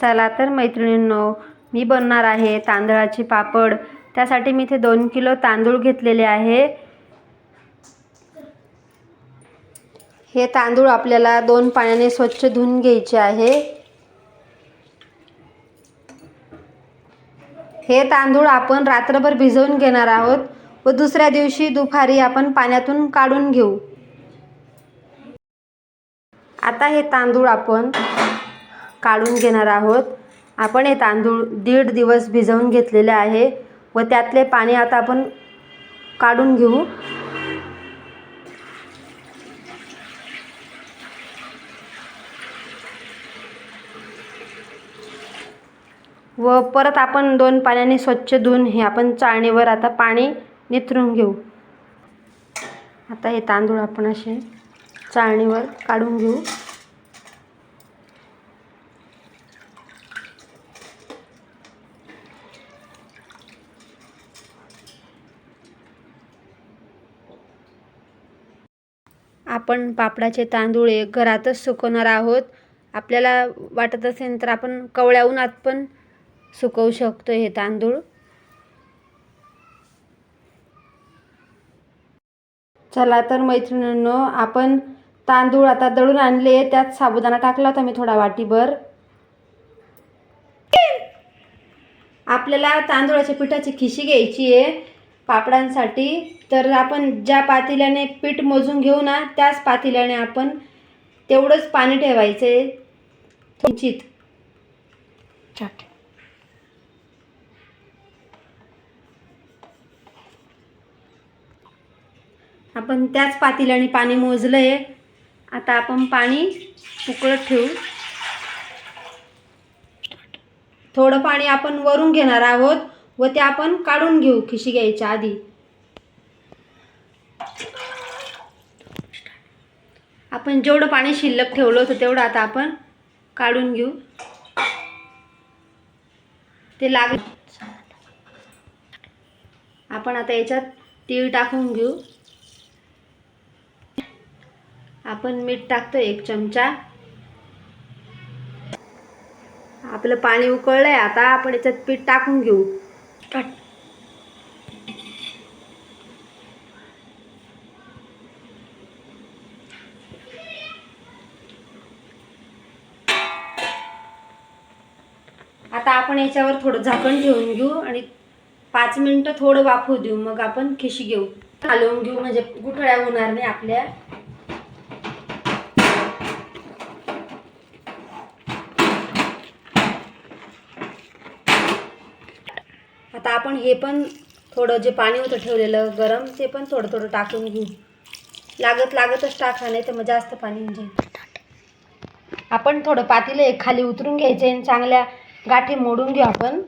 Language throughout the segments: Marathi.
चला तर मैत्रिणींनो मी बनणार आहे तांदळाची पापड. त्यासाठी मी इथे दोन किलो तांदूळ घेतलेले आहे. हे तांदूळ आपल्याला दोन पाण्याने स्वच्छ धुवून घ्यायचे आहे. हे तांदूळ आपण रात्रभर भिजवून घेणार आहोत व दुसऱ्या दिवशी दुपारी आपण पाण्यातून काढून घेऊ. आता हे तांदूळ आपण काढून घेणार आहोत. आपण हे तांदूळ दीड दिवस भिजवून घेतलेले आहे व त्यातले पाणी आता आपण काढून घेऊ. व परत आपण दोन पाण्याने स्वच्छ धुवून हे आपण चाळणीवर आता पाणी निथरून घेऊ. आता हे तांदूळ आपण असे चाळणीवर काढून घेऊ. आपण पापडाचे तांदूळ हे घरातच सुकवणार आहोत. आपल्याला वाटत असेल तर आपण कवळ्या उन्हात पण सुकवू शकतो हे तांदूळ. चला तर मैत्रिणींनो आपण तांदूळ आता दळून आणले त्यात साबुदाणा टाकला होता मी थोडा वाटीभर. आपल्याला तांदूळाच्या पिठाची खिशी घ्यायची आहे. पापडांसाठी तर आपण ज्या पातेल्याने पीठ मोजून घेऊ ना त्याच पातेल्याने आपण तेवढंच पाणी ठेवायचं. आहे किंचित चाट आपण त्याच पातेल्याने पाणी मोजलं आहे आता आपण पाणी उकळत ठेवू. थोडं पाणी आपण वरून घेणार आहोत. व ते आपण काढून घेऊ खिशी घ्यायच्या आधी. आपण जेवढं पाणी शिल्लक ठेवलं होतं तेवढं आता आपण काढून घेऊ. ते लाग आपण आता याच्यात तीळ टाकून घेऊ. आपण मीठ टाकतो एक चमचा. आपलं पाणी उकळलंय आता आपण याच्यात पीठ टाकून घेऊ. आता आपण याच्यावर थोडं झाकण ठेवून घेऊ आणि पाच मिनटं थोडं वाफू देऊ. मग आपण खिशी घेऊ. हलवून घेऊ. म्हणजे गुठळ्या होणार नाही आपल्या. आता आपण हे पण थोडं जे पाणी होतं ठेवलेलं गरम ते पण थोडं थोडं टाकून घेऊ. लागत लागतच टाका नाही तर मग जास्त पाणी होऊन जाईल. आपण थोडं पातेलं खाली उतरून घ्यायचे आणि चांगल्या गाठी मोडून घेऊ आपण.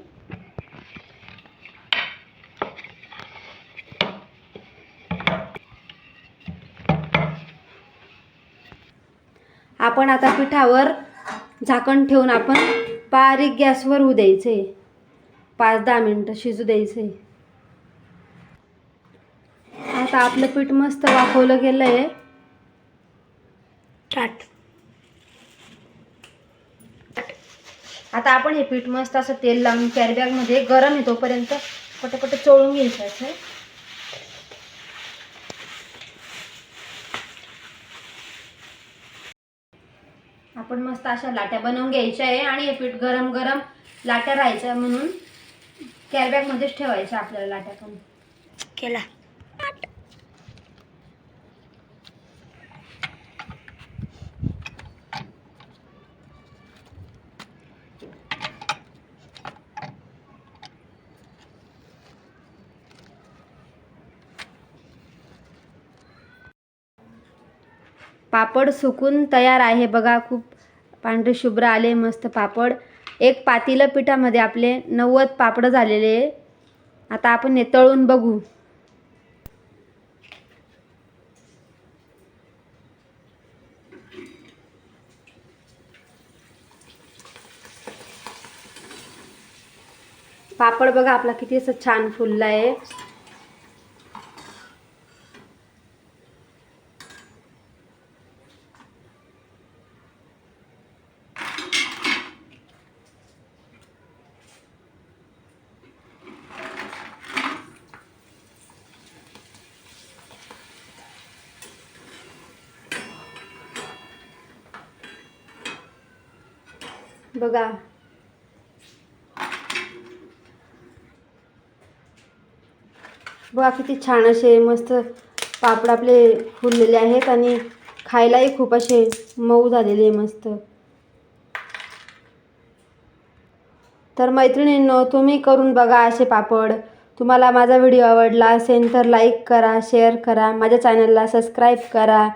आपण आता पिठावर झाकण ठेवून आपण बारीक गॅसवर होऊ द्यायचे. पाच दहा मिनटं शिजू द्यायचे आता आपलं पीठ मस्त वाफवलं गेलं आहे चाट. आता आपण हे पीठ मस्त असं तेल लावून कॅरीबॅगमध्ये गरम आहे तोपर्यंत पटपट चोळून घ्यायचं असं आपण मस्त अशा लाट्या बनवून घ्यायच्या आहे आणि हे पीठ गरम गरम लाट्या राहायच्या म्हणून. कॅरीबॅगमध्येच ठेवायचं आपल्याला लाटा पण केला. पापड सुकून तयार आहे बघा खूप पांढरे शुभ्र आले मस्त पापड. एक पातीलं पिठामध्ये आपले नव्वद पापड झालेले आता आपण हे तळून बघू. पापड बघा आपला किती असं छान फुलला आहे. बघा. बघा किती छान असे मस्त पापड आपले फुललेले आहेत आणि खायलाही खूप असे मऊ झालेले आहे मस्त. तर मैत्रिणींनो तुम्ही करून बघा असे पापड. तुम्हाला माझा व्हिडिओ आवडला असेल तर लाईक करा शेअर करा. माझ्या चॅनलला सबस्क्राईब करा.